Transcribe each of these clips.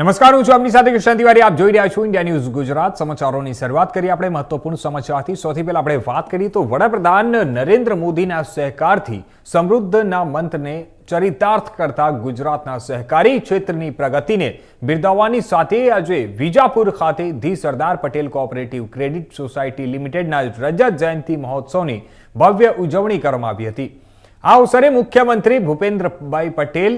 નમસ્કાર, હું છું આપની સાથે કૃષ્ણ તિવારી. આપ જોઈ રહ્યા છો ઇન્ડિયા ન્યૂઝ ગુજરાત. સમાચારોની શરૂઆત કરીએ આપણે મહત્વપૂર્ણ સમાચારથી. સૌથી પહેલા આપણે વાત કરીએ તો વડાપ્રધાન નરેન્દ્ર મોદીના સહકારથી સમૃદ્ધના મંત્રને ચરિતાર્થ કરતા ગુજરાતના સહકારી ક્ષેત્રની પ્રગતિને બિરદાવવાની સાથે આજે વિજાપુર ખાતે the Sardar Patel cooperative credit society લિમિટેડના રજત જયંતિ મહોત્સવની ભવ્ય ઉજવણી કરવામાં આવી હતી. આ અવસરે મુખ્યમંત્રી ભૂપેન્દ્રભાઈ પટેલ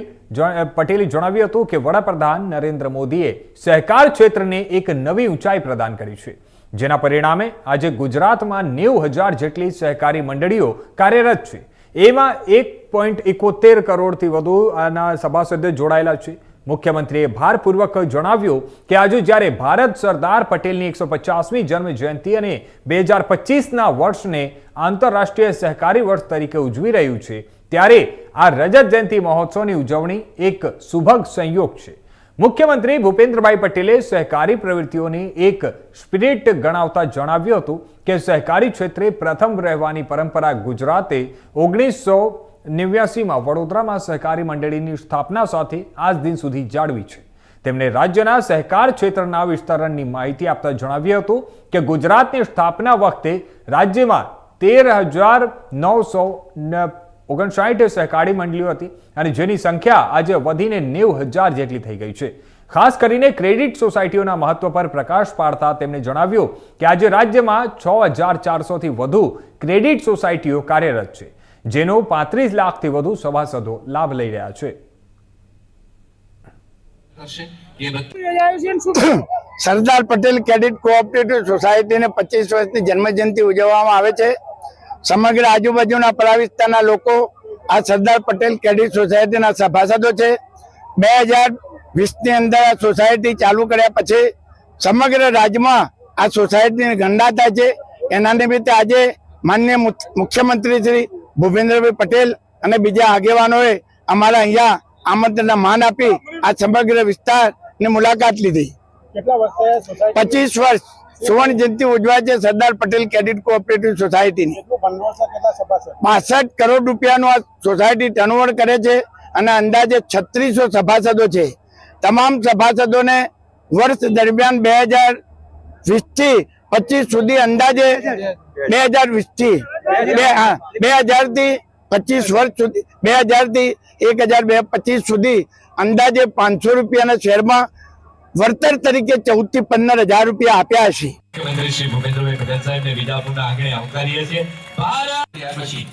પટેલે જણાવ્યું હતું કે વડાપ્રધાન નરેન્દ્ર મોદીએ સહકાર ક્ષેત્રને એક નવી ઊંચાઈ પ્રદાન કરી છે. જેના પરિણામે આજે ગુજરાતમાં નેવું હજાર જેટલી સહકારી મંડળીઓ કાર્યરત છે. એમાં એક પોઈન્ટ એકોતેર કરોડથી વધુ આના સભાસદો જોડાયેલા છે. મુખ્યમંત્રીએ ભારપૂર્વક જણાવ્યું કે આજે જ્યારે ભારત સરદાર પટેલની એકસો પચાસમી જન્મ જયંતિ અને બે હજાર પચીસના વર્ષને આંતરરાષ્ટ્રીય સહકારી વર્ષ તરીકે ઉજવી રહ્યું છે, ત્યારે આ રજત જયંતિ મહોત્સવની ઉજવણી એક સુભગ સંયોગ છે. મુખ્યમંત્રી ભૂપેન્દ્રભાઈ પટેલે સહકારી પ્રવૃત્તિઓની એક સ્પિરિટ ગણાવતા જણાવ્યું હતું કે સહકારી ક્ષેત્રે પ્રથમ રહેવાની પરંપરા ગુજરાતે ઓગણીસો નેવ્યાસીમાં વડોદરામાં સહકારી મંડળીની સ્થાપના સાથે આજ દિન સુધી જાળવી છે. તેમણે રાજ્યના સહકાર ક્ષેત્રના વિસ્તરણની માહિતી આપતા જણાવ્યું હતું કે ગુજરાતની સ્થાપના વખતે રાજ્યમાં તેર હજાર નવસો ઓગણસાઠ સહકારી મંડળીઓ હતી અને જેની સંખ્યા આજે વધીને નેવું હજાર જેટલી થઈ ગઈ છે. ખાસ કરીને ક્રેડિટ સોસાયટીઓના મહત્વ પર પ્રકાશ પાડતા તેમણે જણાવ્યું કે આજે રાજ્યમાં છ હજાર ચારસોથી વધુ ક્રેડિટ સોસાયટીઓ કાર્યરત છે. જેનો પાંત્રીસ લાખથી વધુ સભાસદો લાભ લઈ રહ્યા છે. સરદાર પટેલ ક્રેડિટ કોઓપરેટિવ સોસાયટીને પચીસ વર્ષની જન્મજયંતિ ઉજવવામાં આવે છે. સમગ્ર આજુબાજુના પરા વિસ્તારના લોકો આ સરદાર પટેલ ક્રેડિટ સોસાયટીના સભાસદો છે. બે હજાર વીસની અંદર આ સોસાયટી ચાલુ કર્યા પછી સમગ્ર રાજ્યમાં આ સોસાયટીની ગણના થાય છે. એના નિમિત્તે આજે માન્ય મુખ્યમંત્રી શ્રી ભૂપેન્દ્રભાઈ પટેલ અને બીજા આગેવાનોએ અમારા અહીંયા આમંત્રણના માન આપી આ સમગ્ર વિસ્તારની મુલાકાત લીધી. પચીસ વર્ષ સુવર્ણ જયંતિ ઉજવાય છે સરદાર પટેલ ક્રેડિટ કોઓપરેટિવ સોસાયટીની બાસઠ કરોડ રૂપિયાનું આ સોસાયટી ટર્નઓવર કરે છે અને અંદાજે છત્રીસો સભાસદો છે. તમામ સભાસદોને વર્ષ દરમિયાન બે હજાર વીસથી પચીસ સુધી અંદાજે બે હજાર વીસથી બે હજારથી પચીસ વર્ષ સુધી બે હજારથી એક હજાર બે પચીસ સુધી અંદાજે પાંચસો રૂપિયાના શેરમાં વળતર તરીકે ચૌદથી પંદર હજાર રૂપિયા આપ્યા હશે મુખ્યમંત્રી શ્રી ભૂપેન્દ્રભાઈ પટેલ સાહેબને આંગણે આવકારીએ છીએ. ત્યાર પછી